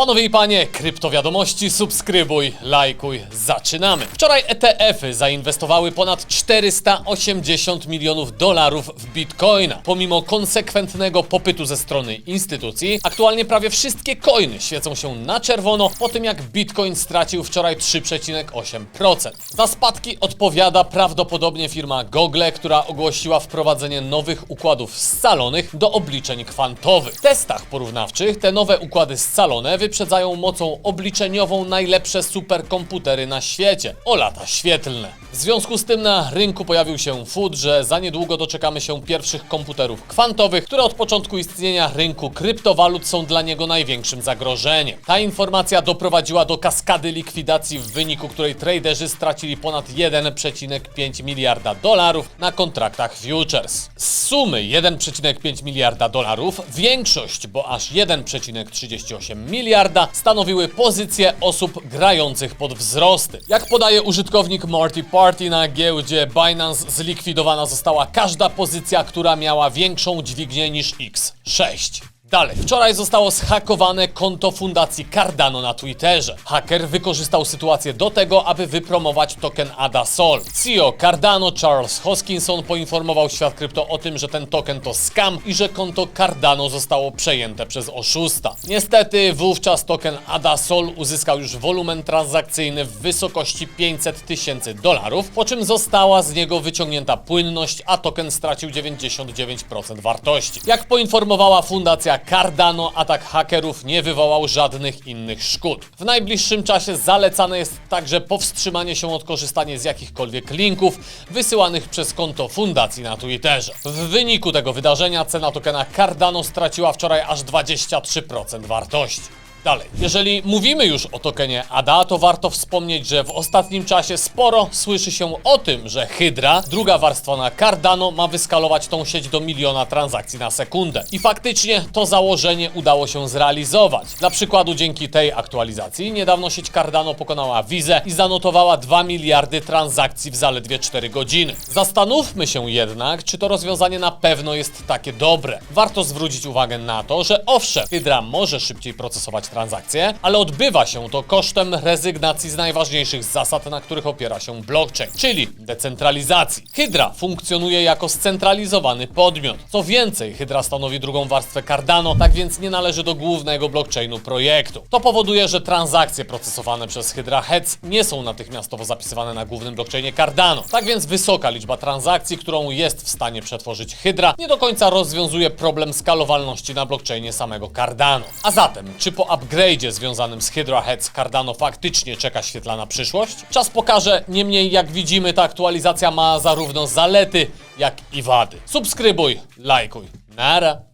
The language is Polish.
Panowie i panie, kryptowiadomości, subskrybuj, lajkuj, zaczynamy. Wczoraj ETF-y zainwestowały ponad 480 milionów dolarów w bitcoina. Pomimo konsekwentnego popytu ze strony instytucji, aktualnie prawie wszystkie coiny świecą się na czerwono po tym jak bitcoin stracił wczoraj 3,8%. Za spadki odpowiada prawdopodobnie firma Google, która ogłosiła wprowadzenie nowych układów scalonych do obliczeń kwantowych. W testach porównawczych te nowe układy scalone wyprzedzają mocą obliczeniową najlepsze superkomputery na świecie o lata świetlne. W związku z tym na rynku pojawił się food, że za niedługo doczekamy się pierwszych komputerów kwantowych, które od początku istnienia rynku kryptowalut są dla niego największym zagrożeniem. Ta informacja doprowadziła do kaskady likwidacji, w wyniku której traderzy stracili ponad 1,5 miliarda dolarów na kontraktach futures. Z sumy 1,5 miliarda dolarów większość, bo aż 1,38 miliarda stanowiły pozycje osób grających pod wzrosty. Jak podaje użytkownik Marty Party na giełdzie Binance zlikwidowana została każda pozycja, która miała większą dźwignię niż X6. Dalej. Wczoraj zostało zhakowane konto fundacji Cardano na Twitterze. Haker wykorzystał sytuację do tego, aby wypromować token ADA Sol. CEO Cardano Charles Hoskinson poinformował świat krypto o tym, że ten token to scam i że konto Cardano zostało przejęte przez oszusta. Niestety wówczas token ADA Sol uzyskał już wolumen transakcyjny w wysokości 500 tysięcy dolarów, po czym została z niego wyciągnięta płynność, a token stracił 99% wartości. Jak poinformowała fundacja Cardano, atak hakerów nie wywołał żadnych innych szkód. W najbliższym czasie zalecane jest także powstrzymanie się od korzystania z jakichkolwiek linków wysyłanych przez konto fundacji na Twitterze. W wyniku tego wydarzenia cena tokena Cardano straciła wczoraj aż 23% wartości. Dalej. Jeżeli mówimy już o tokenie ADA, to warto wspomnieć, że w ostatnim czasie sporo słyszy się o tym, że Hydra, druga warstwa na Cardano, ma wyskalować tą sieć do miliona transakcji na sekundę. I faktycznie to założenie udało się zrealizować. Dla przykładu, dzięki tej aktualizacji, niedawno sieć Cardano pokonała Vizę i zanotowała 2 miliardy transakcji w zaledwie 4 godziny. Zastanówmy się jednak, czy to rozwiązanie na pewno jest takie dobre. Warto zwrócić uwagę na to, że owszem, Hydra może szybciej procesować transakcje, ale odbywa się to kosztem rezygnacji z najważniejszych zasad, na których opiera się blockchain, czyli decentralizacji. Hydra funkcjonuje jako scentralizowany podmiot. Co więcej, Hydra stanowi drugą warstwę Cardano, tak więc nie należy do głównego blockchainu projektu. To powoduje, że transakcje procesowane przez Hydra Heads nie są natychmiastowo zapisywane na głównym blockchainie Cardano. Tak więc wysoka liczba transakcji, którą jest w stanie przetworzyć Hydra, nie do końca rozwiązuje problem skalowalności na blockchainie samego Cardano. A zatem, czy po upgrade'zie związanym z Hydra Heads Cardano faktycznie czeka świetlana przyszłość? Czas pokaże, niemniej jak widzimy ta aktualizacja ma zarówno zalety, jak i wady. Subskrybuj, lajkuj. Nara.